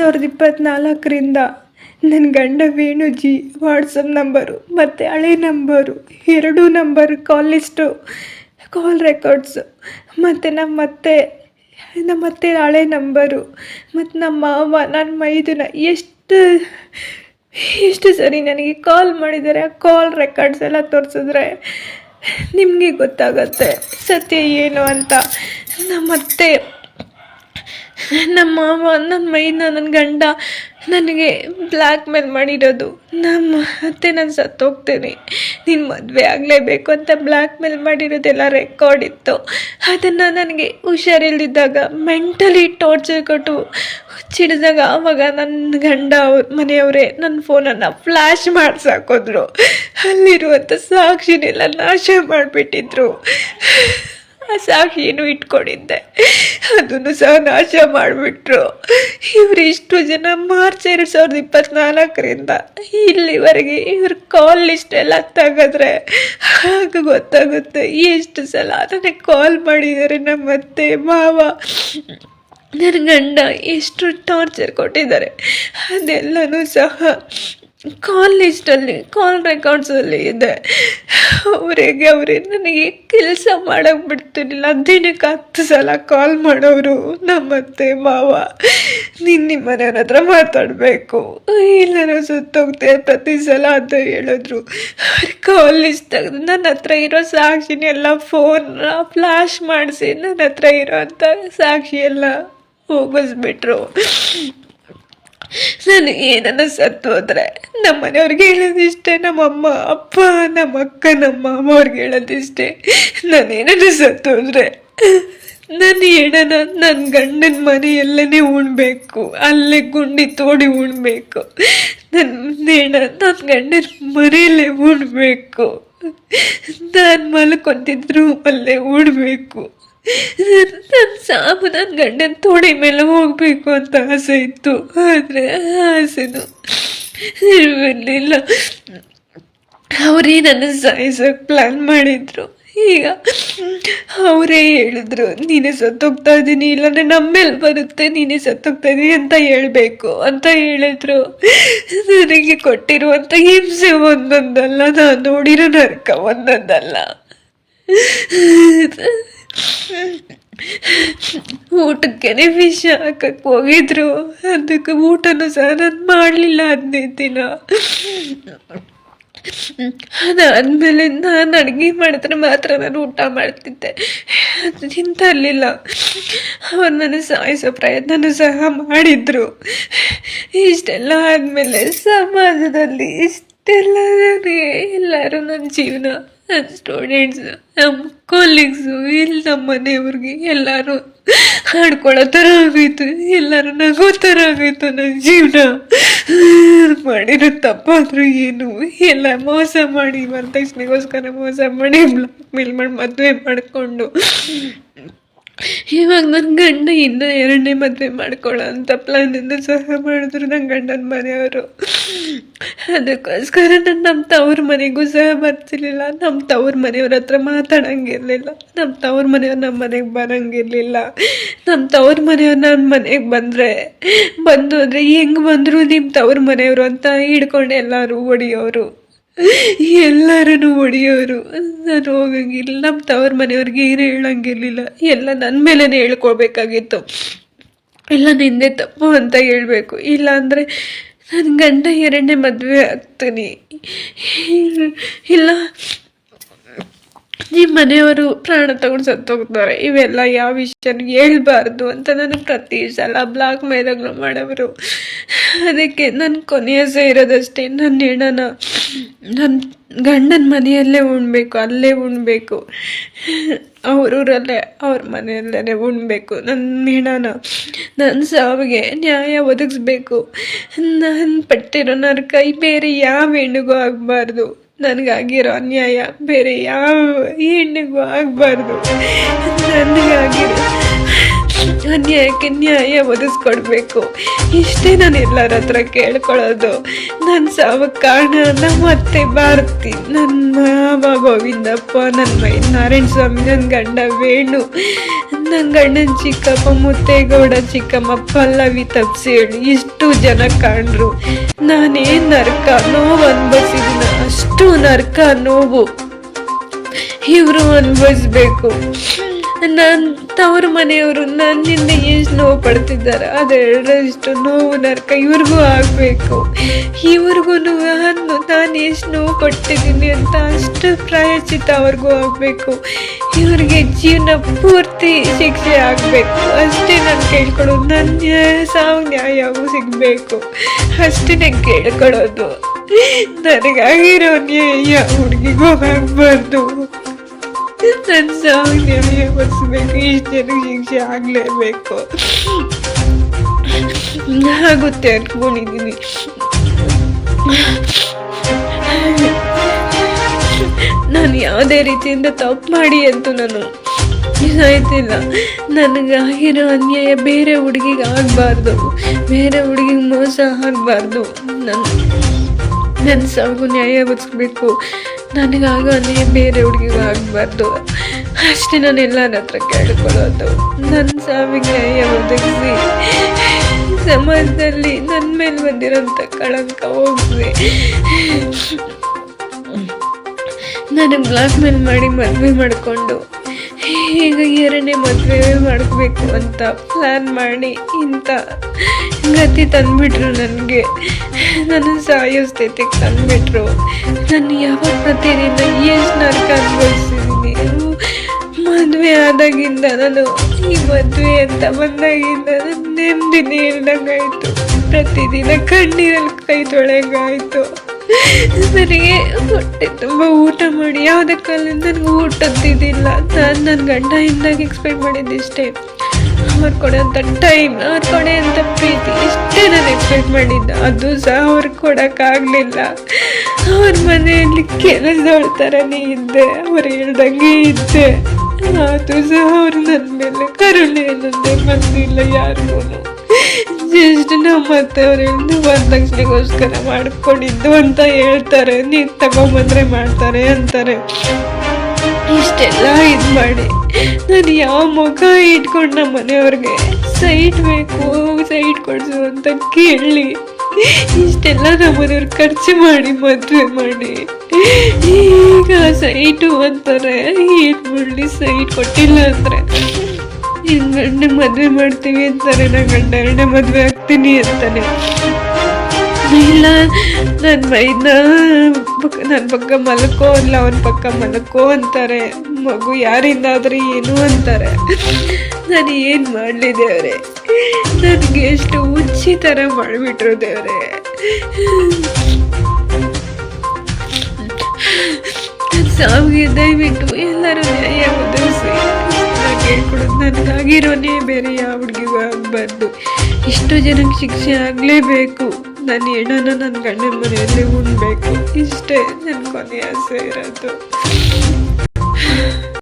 ಸಾವಿರದ ಇಪ್ಪತ್ತ್ನಾಲ್ಕರಿಂದ ನನ್ನ ಗಂಡ ವೇಣುಜಿ ವಾಟ್ಸಪ್ ನಂಬರು, ಮತ್ತು ಹಳೆ ನಂಬರು, ಎರಡೂ number call list call records ಮತ್ತು ನಮ್ಮ ಮತ್ತೆ ನಮ್ಮ ಮತ್ತೆ ಹಳೆ ನಂಬರು, ಮತ್ತು ನಮ್ಮ ಮಾವ ನನ್ನ ಮೈದುನ ಎಷ್ಟು ಎಷ್ಟು ಸರಿ ನನಗೆ ಕಾಲ್ ಮಾಡಿದ್ದಾರೆ ಆ ಕಾಲ್ ರೆಕಾರ್ಡ್ಸ್ ಎಲ್ಲ ತೋರಿಸಿದ್ರೆ ನಿಮಗೆ ಗೊತ್ತಾಗತ್ತೆ, ಸತ್ಯ ಏನು ಅಂತ. ನಮ್ಮತ್ತೆ ನಮ್ಮ ಮಾವ ನನ್ನ ಮೈನ ನನ್ನ ಗಂಡ ನನಗೆ ಬ್ಲ್ಯಾಕ್ ಮೇಲ್ ಮಾಡಿರೋದು. ನಮ್ಮ ಅತ್ತೆ ನಾನು ಸತ್ತೋಗ್ತೇನೆ ನೀನು ಮದುವೆ ಆಗಲೇಬೇಕು ಅಂತ ಬ್ಲ್ಯಾಕ್ ಮೇಲ್ ಮಾಡಿರೋದೆಲ್ಲ ರೆಕಾರ್ಡ್ ಇತ್ತು. ಅದನ್ನು ನನಗೆ ಹುಷಾರಿಲ್ಲದಿದ್ದಾಗ ಮೆಂಟಲಿ ಟಾರ್ಚರ್ ಕೊಟ್ಟು ಚಿಡಿದಾಗ ಆವಾಗ ನನ್ನ ಗಂಡ ಅವ್ರ ಮನೆಯವರೇ ನನ್ನ ಫೋನನ್ನು ಫ್ಲ್ಯಾಶ್ ಮಾಡಿಸಾಕೋದ್ರು ಅಲ್ಲಿರುವಂಥ ಸಾಕ್ಷಿನೆಲ್ಲ ನಾಶ ಮಾಡಿಬಿಟ್ಟಿದ್ರು. ಆ ಸಾಕ್ಷಿಯನ್ನು ಇಟ್ಕೊಂಡಿದ್ದೆ. ಅದನ್ನು ಸಹ ನಾಶ ಮಾಡಿಬಿಟ್ರು. ಇವರು ಇಷ್ಟು ಜನ ಮಾರ್ಚ್ ಎರಡು ಸಾವಿರದ ಇಪ್ಪತ್ನಾಲ್ಕರಿಂದ ಇಲ್ಲಿವರೆಗೆ ಇವ್ರ ಕಾಲ್ ಲಿಸ್ಟ್ ಎಲ್ಲ ತೆಗೆದ್ರೆ ಆಗ ಗೊತ್ತಾಗುತ್ತೆ, ಎಷ್ಟು ಸಲ ನನಗೆ ಕಾಲ್ ಮಾಡಿದ್ದಾರೆ ನಮ್ಮ ಅತ್ತೆ ಮಾವ. ನನ್ನ ಗಂಡ ಎಷ್ಟು ಟಾರ್ಚರ್ ಕೊಟ್ಟಿದ್ದಾರೆ, ಅದೆಲ್ಲನೂ ಸಹ ಕಾಲ್ ಲಿಸ್ಟಲ್ಲಿ ಕಾಲ್ ರೆಕಾರ್ಡ್ಸಲ್ಲಿ ಇದೆ. ಅವರಿಗೆ, ಅವರೇ, ನನಗೆ ಕೆಲಸ ಮಾಡೋಕ್ಕೆ ಬಿಡ್ತಿರಲಿಲ್ಲ. ದಿನಕ್ಕೆ ಹತ್ತು ಸಲ ಕಾಲ್ ಮಾಡೋರು ನಮ್ಮತ್ತೆ ಮಾವ. ನಿನ್ನಿ ಮನೆಯವ್ರ ಹತ್ರ ಮಾತಾಡಬೇಕು. ಇಲ್ಲ ಸುತ್ತೋಗ್ತೆ ಪ್ರತಿ ಸಲ ಅಂತ ಹೇಳಿದ್ರು. ಅವ್ರ ಕಾಲ್ ಲಿಸ್ಟ್ ತೆಗೆದು ನನ್ನ ಹತ್ರ ಇರೋ ಸಾಕ್ಷಿನೆಲ್ಲ ಫೋನ್ ಫ್ಲಾಶ್ ಮಾಡಿಸಿ ನನ್ನ ಹತ್ರ ಇರೋ ಸಾಕ್ಷಿ ಎಲ್ಲ ಹೋಗಿಸ್ಬಿಟ್ರು. ನಾನು ಏನನ್ನ ಸತ್ತು ಹೋದ್ರೆ ನಮ್ಮ ಮನೆಯವ್ರಿಗೆ ಹೇಳೋದಿಷ್ಟೇ ನಮ್ಮಮ್ಮ ಅಪ್ಪ, ನಮ್ಮ ಅಕ್ಕ, ನಮ್ಮ ಮಾಮ ಅವ್ರಿಗೆ ಹೇಳೋದಿಷ್ಟೇ. ನಾನೇನಾದ್ರು ಸತ್ತು ಹೋದ್ರೆ ನನ್ನ ಹೆಣನ, ನನ್ನ ಗಂಡನ ಮನೆಯಲ್ಲೇ ಉಣ್ಬೇಕು, ಅಲ್ಲೇ ಗುಂಡಿ ತೋಡಿ ಉಣ್ಬೇಕು. ನನ್ನ ಹೆಣ, ನನ್ನ ಗಂಡನ ಮನೆಯಲ್ಲೇ ಉಣ್ಬೇಕು. ನಾನು ಮಲ್ಕೊಂತಿದ್ರು ಅಲ್ಲೇ ಉಣ್ಬೇಕು. ನನ್ನ ಸಾಬು ನನ್ನ ಗಂಡನ ತೋಡಿ ಮೇಲೆ ಹೋಗ್ಬೇಕು ಅಂತ ಆಸೆ ಇತ್ತು. ಆದರೆ ಆಸೆನು ಇರಲಿಲ್ಲ. ಅವರೇ ನನ್ನ ಸಾಯಿಸೋಕೆ ಪ್ಲ್ಯಾನ್ ಮಾಡಿದ್ರು. ಈಗ ಅವರೇ ಹೇಳಿದ್ರು, ನೀನೇ ಸತ್ತೋಗ್ತಾ ಇದ್ದೀನಿ, ಇಲ್ಲಾಂದರೆ ನಮ್ಮ ಮೇಲೆ ಬರುತ್ತೆ, ನೀನೇ ಸತ್ತೋಗ್ತಾ ಇದ್ದೀನಿ ಅಂತ ಹೇಳಬೇಕು ಅಂತ ಹೇಳಿದ್ರು. ನನಗೆ ಕೊಟ್ಟಿರುವಂಥ ಹಿಂಸೆ ಒಂದೊಂದಲ್ಲ, ನಾನು ನೋಡಿರೋ ನರಕ ಒಂದೊಂದಲ್ಲ. ಊಟಕ್ಕೇನೆ ವಿಷ ಹಾಕಕ್ಕೆ ಹೋಗಿದ್ರು. ಅದಕ್ಕೆ ಊಟನೂ ಸಹ ನಾನು ಮಾಡಲಿಲ್ಲ ಹದಿನೈದು ದಿನ. ಅದಾದಮೇಲೆ ನಾನು ಅಡುಗೆ ಮಾಡಿದ್ರೆ ಮಾತ್ರ ನಾನು ಊಟ ಮಾಡ್ತಿದ್ದೆ. ಅದು ತಿಂತರಲಿಲ್ಲ ಅವ್ರು ನನ್ನ ಸಾಯಿಸೋ ಪ್ರಯತ್ನನೂ ಸಹ ಮಾಡಿದ್ರು. ಇಷ್ಟೆಲ್ಲ ಆದಮೇಲೆ ಸಮಾಜದಲ್ಲಿ ಇಷ್ಟೆಲ್ಲ ಎಲ್ಲರೂ ನನ್ನ ಜೀವನ ನನ್ನ ಸ್ಟೂಡೆಂಟ್ಸ್ ನಮ್ಮ ಕೊಲೀಗ್ಸು ಇಲ್ಲಿ ನಮ್ಮ ಮನೆಯವ್ರಿಗೆ ಎಲ್ಲರೂ ಹಾಡ್ಕೊಳ್ಳೋ ಥರ ಆಗೋಯ್ತು ಎಲ್ಲರೂ ನಗೋ ಥರ ಆಗೋಯ್ತು ನನ್ನ ಜೀವನ. ಮಾಡಿರೋ ತಪ್ಪಾದರೂ ಏನು? ಎಲ್ಲ ಮೋಸ ಮಾಡಿ ವರದಕ್ಷಿಣೆಗೋಸ್ಕರ ಮೋಸ ಮಾಡಿ, ಬ್ಲಾಕ್ ಮೇಲ್ ಮಾಡಿ ಮದುವೆ ಮಾಡಿಕೊಂಡು. ಇವಾಗ ನನ್ನ ಗಂಡ ಇನ್ನೂ ಎರಡನೇ ಮದುವೆ ಮಾಡ್ಕೊಳ್ಳೋ ಅಂತ ಪ್ಲಾನನ್ನು ಸಹ ಮಾಡಿದ್ರು ನನ್ನ ಗಂಡನ ಮನೆಯವರು. ಅದಕ್ಕೋಸ್ಕರ ನಾನು ನಮ್ಮ ತವ್ರ ಮನೆಗೂ ಸಹ ಬರ್ತಿರ್ಲಿಲ್ಲ. ನಮ್ಮ ತವ್ರ ಮನೆಯವ್ರ ಹತ್ರ ಮಾತಾಡಂಗಿರ್ಲಿಲ್ಲ. ನಮ್ಮ ತವ್ರ ಮನೆಯವ್ರು ನಮ್ಮ ಮನೆಗೆ ಬರಂಗಿರ್ಲಿಲ್ಲ. ನಮ್ಮ ತವ್ರ ಮನೆಯವ್ರು ನನ್ನ ಮನೆಗೆ ಬಂದರೆ, ಬಂದು ಅಂದರೆ ಹೆಂಗೆ ಬಂದರು ನಿಮ್ಮ ತವ್ರ ಮನೆಯವರು ಅಂತ ಹಿಡ್ಕೊಂಡು ಎಲ್ಲರೂ ಹೊಡಿಯೋರು ಎಲ್ಲರೂ ಹೊಡಿಯೋರು ನಾನು ಹೋಗಂಗಿಲ್ಲ. ನಮ್ಮ ತವ್ರ ಮನೆಯವ್ರಿಗೆ ಏನು ಹೇಳಂಗಿರ್ಲಿಲ್ಲ. ಎಲ್ಲ ನನ್ನ ಮೇಲೇ ಹೇಳ್ಕೊಳ್ಬೇಕಾಗಿತ್ತು. ಎಲ್ಲ ನಿಂದೆ ತಪ್ಪು ಅಂತ ಹೇಳಬೇಕು. ಇಲ್ಲ ಅಂದರೆ ನನ್ನ ಗಂಡ ಎರಡನೇ ಮದುವೆ ಆಗ್ತೀನಿ. ಇಲ್ಲ ನಿಮ್ಮ ಮನೆಯವರು ಪ್ರಾಣ ತಗೊಂಡು ಸತ್ತೋಗ್ತಾರೆ. ಇವೆಲ್ಲ ಯಾವ ವಿಷಯ ಹೇಳ್ಬಾರ್ದು ಅಂತ ನಾನು ಪ್ರತಿ ಸಲ ಬ್ಲಾಕ್ ಮೇಲಾಗ್ಲು ಮಾಡೋರು ಅದಕ್ಕೆ ನನ್ನ ಕೊನೆಯ ಇರೋದಷ್ಟೇ ನನ್ನ ಹೆಣನ ನನ್ನ ಗಂಡನ ಮನೆಯಲ್ಲೇ ಉಣ್ಬೇಕು, ಅಲ್ಲೇ ಉಣ್ಬೇಕು. ಅವ್ರೂರಲ್ಲೇ, ಅವ್ರ ಮನೆಯಲ್ಲೇ ಉಣ್ಬೇಕು. ನನ್ನ ಹೆಣನ ನನ್ನ ಸಾವಿಗೆ ನ್ಯಾಯ ಒದಗಿಸ್ಬೇಕು. ನಾನು ಪಟ್ಟಿರೋ ಕೈ ಬೇರೆ ಯಾವ ಹೆಣ್ಣಿಗೂ ಆಗಬಾರ್ದು. ನನಗಾಗಿರೋ ಅನ್ಯಾಯ ಬೇರೆ ಯಾವ ಹೆಣ್ಣಿಗೂ ಆಗಬಾರ್ದು. ನನಗಾಗಿರೋ ಅನ್ಯಾಯಕ್ಕೆ ನ್ಯಾಯ ಒದಗಿಸ್ಕೊಡ್ಬೇಕು. ಇಷ್ಟೇ ನಾನು ಎಲ್ಲರ ಹತ್ರ ಕೇಳ್ಕೊಳ್ಳೋದು. ನನ್ನ ಸಾವಕ್ಕೆ ಕಾರಣ ಮತ್ತೆ ಭಾರತಿ ನನ್ನ ಮಾವ ಗೋವಿಂದಪ್ಪ ನನ್ನ ಮೈ ನಾರಾಯಣ ಸ್ವಾಮಿ ನನ್ನ ಗಂಡ ವೇಣು ನನ್ನ ಗಂಡನ ಚಿಕ್ಕಪ್ಪ ಮುತ್ತೇಗೌಡ ಚಿಕ್ಕಮ್ಮ ಪಲ್ಲವಿ ತಪ್ಸಿ ಹೇಳಿ ಇಷ್ಟು ಜನ ಕಾಣ್ರು. ನಾನೇನ್ ನರ್ಕ, ನೋವು ಅನ್ಭವಿಸಿದಿನ ಅಷ್ಟು ನರ್ಕ ನೋವು. ಇವರು ಅನ್ಭವಿಸ್ಬೇಕು. ನನ್ನ ತವ್ರ ಮನೆಯವರು ನನ್ನಿಂದ ಎಷ್ಟು ನೋವು ಪಡ್ತಿದ್ದಾರೆ? ಅದೆರಡರಷ್ಟು ನೋವು ನರ್ಕ ಇವ್ರಿಗೂ ಆಗಬೇಕು. ಇವ್ರಿಗೂ ನಾನು ನಾನು ಎಷ್ಟು ನೋವು ಕೊಟ್ಟಿದ್ದೀನಿ ಅಂತ ಅಷ್ಟು ಪ್ರಾಯಶ್ಚಿತ್ತ ಅವ್ರಿಗೂ ಆಗಬೇಕು. ಇವ್ರಿಗೆ ಜೀವನ ಪೂರ್ತಿ ಶಿಕ್ಷೆ ಆಗಬೇಕು. ಅಷ್ಟೇ ನಾನು ಕೇಳ್ಕೊಳ್ಳೋದು ನನ್ನ ಸಾವು ನ್ಯಾಯವೂ ಸಿಗಬೇಕು. ಅಷ್ಟೇ ನಾನು ಕೇಳ್ಕೊಳ್ಳೋದು ನನಗಾಗಿರೋ ನ್ಯಾಯ ಹುಡುಗಿಗೂ ಆಗಬಾರ್ದು. ಜನಕ್ಕೆ ಶಿಕ್ಷೆ ಆಗಲೇಬೇಕು. ಆಗುತ್ತೆ ಅಂದ್ಕೊಂಡಿದ್ದೀನಿ. ನಾನು ಯಾವುದೇ ರೀತಿಯಿಂದ ತಪ್ಪು ಮಾಡಿ ಅಂತೂ ನಾನು ಸಾಯ್ತಿಲ್ಲ ನನಗಾಗಿರೋ ಅನ್ಯಾಯ ಬೇರೆ ಹುಡುಗಿಗೆ ಆಗಬಾರ್ದು. ಬೇರೆ ಹುಡುಗಿಗೆ ಮೋಸ ಆಗಬಾರ್ದು. ನನ್ನ ನನ್ನ ಸಾವು ನ್ಯಾಯ ಒದಗಿಸ್ಬೇಕು. ನನಗಾಗೋ ಅನ್ಯಾಯ ಬೇರೆ ಹುಡುಗಿಗೂ ಆಗಬಾರ್ದು. ಅಷ್ಟೇ ನಾನು ಎಲ್ಲರ ಹತ್ರ ಕೇಳ್ಕೊಳ್ಳೋದು. ನನ್ನ ಸಾವಿಗೆ ನ್ಯಾಯ ಒದಗಿಸಿ. ಸಮಾಜದಲ್ಲಿ ನನ್ನ ಮೇಲೆ ಬಂದಿರೋಂಥ ಕಳಂಕ ಹೋಗ್ಸಿ. ನನಗೆ ಬ್ಲಾಕ್ ಮೇಲ್ ಮಾಡಿ ಮದುವೆ ಮಾಡಿಕೊಂಡು. ಈಗ ಎರಡನೇ ಮದುವೆ ಮಾಡಬೇಕು ಅಂತ ಪ್ಲ್ಯಾನ್ ಮಾಡಿ ಇಂಥ ಗತಿ ತಂದ್ಬಿಟ್ರು ನನಗೆ. ನನ್ನ ಸಾಯೋ ಸ್ಥಿತಿಗೆ ತಂದ್ಬಿಟ್ರು. ನಾನು ಯಾವ ಪ್ರತಿದಿನ ಎಷ್ಟು ನರ್ಕ ಅನುಭವಿಸಿದ್ದೀನಿ ಮದುವೆ ಆದಾಗಿಂದ ನಾನು ಈ ಮದುವೆ ಅಂತ ಬಂದಾಗಿಂದ ನನ್ನ ನೆಮ್ಮದಿನೇ ಪ್ರತಿದಿನ ಕಣ್ಣೀರಲ್ಲಿ ಕೈ ತೊಳೆಗಾಯಿತು ನನಗೆ ಹೊಟ್ಟೆ ತುಂಬ ಊಟ ಮಾಡಿ, ಯಾವುದೇ ಕಾಲದಿಂದ ನನಗೆ ಊಟದ್ದಿದ್ದಿಲ್ಲ ನಾನು ನನ್ನ ಗಂಡ ಇಂದಾಗ ಎಕ್ಸ್ಪೆಕ್ಟ್ ಮಾಡಿದ್ದಿಷ್ಟೇ ಅವ್ರು ಅಂತ ಟೈಮ್ ಅವ್ರು ಅಂತ ಪ್ರೀತಿ, ಇಷ್ಟೇ ನಾನು ಎಕ್ಸ್ಪೆಕ್ಟ್ ಮಾಡಿದ್ದೆ. ಅದು ಸಹ ಅವ್ರಿಗೆ ಕೊಡೋಕ್ಕಾಗಲಿಲ್ಲ ಅವ್ರ ಮನೆಯಲ್ಲಿ ಕೆಲಸದವ್ರ ಥರನೇ ಇದ್ದೆ, ಅವ್ರು ಹೇಳ್ದಂಗೆ ಇದ್ದೆ. ಅದು ಸಹ ಅವ್ರು ನನ್ನ ಮೇಲೆ ಕರುಣೆ ಅನ್ನೋದೇ ಬಂದಿಲ್ಲ ಯಾರಿಗೂ. ಜಸ್ಟ್ ನಮ್ಮ ಮತ್ತೆ ಅವ್ರು ಹೇಳಿದ್ದು ವರದಕ್ಷಿಣೆಗೋಸ್ಕರ ಮಾಡ್ಕೊಂಡಿದ್ದು ಅಂತ ಹೇಳ್ತಾರೆ. ನೀನು ತಗೊಂಬಂದರೆ ಮಾಡ್ತಾರೆ ಅಂತಾರೆ. ಇಷ್ಟೆಲ್ಲ ಇದು ಮಾಡಿ. ನಾನು ಯಾವ ಮುಖ ಇಟ್ಕೊಂಡು ನಮ್ಮ ಮನೆಯವ್ರಿಗೆ ಸೈಟ್ ಬೇಕು, ಸೈಟ್ ಕೊಡಿಸು ಅಂತ ಕೇಳಿ. ಇಷ್ಟೆಲ್ಲ ನಮ್ಮ ಮನೆಯವ್ರು ಖರ್ಚು ಮಾಡಿ ಮದುವೆ ಮಾಡಿ. ಈಗ ಸೈಟು ಅಂತಾರೆ, ಏನು ಮಾಡಲಿ ಸೈಟ್ ಕೊಟ್ಟಿಲ್ಲ ಅಂದರೆ. ನಿನ್ನ ಗಂಡ ಮದುವೆ ಮಾಡ್ತೀವಿ ಅಂತಾರೆ ನನ್ನ ಗಂಡ ಎರಡನೇ ಮದುವೆ ಆಗ್ತೀನಿ ಅಂತಾನೆ. ಇಲ್ಲ ನನ್ನ ಮೈನ ನನ್ನ ಪಕ್ಕ ಮಲ್ಕೋ ಅಲ್ಲ, ಅವನ ಪಕ್ಕ ಮಲ್ಕೋ ಅಂತಾರೆ. ಮಗು ಯಾರಿಂದಾದ್ರೆ ಏನು ಅಂತಾರೆ. ನಾನು ಏನು ಮಾಡಲಿ ದೇವ್ರೆ? ನನಗೆ ಎಷ್ಟು ಹುಚ್ಚಿ ಥರ ಮಾಡಿಬಿಟ್ರು ದೇವ್ರೆ. ಸಾವಿಗೆ ದಯವಿಟ್ಟು ಎಲ್ಲರೂ ನ್ಯಾಯ ಒದಗಿಸಿ. ನನಗಾಗಿರೋನೇ ಬೇರೆ ಯಾವ ಹುಡುಗಿಗೂ ಆಗಬಾರ್ದು. ಇಷ್ಟು ಜನಕ್ಕೆ ಶಿಕ್ಷೆ ಆಗಲೇಬೇಕು. ನನ್ನ ಹೆಣನ ನನ್ನ ಗಂಡನ ಮನೆಯಲ್ಲಿ ಉಣ್ಬೇಕು. ಇಷ್ಟೇ ನನ್ನ ಕೊನೆಯ ಆಸೆ ಇರೋದು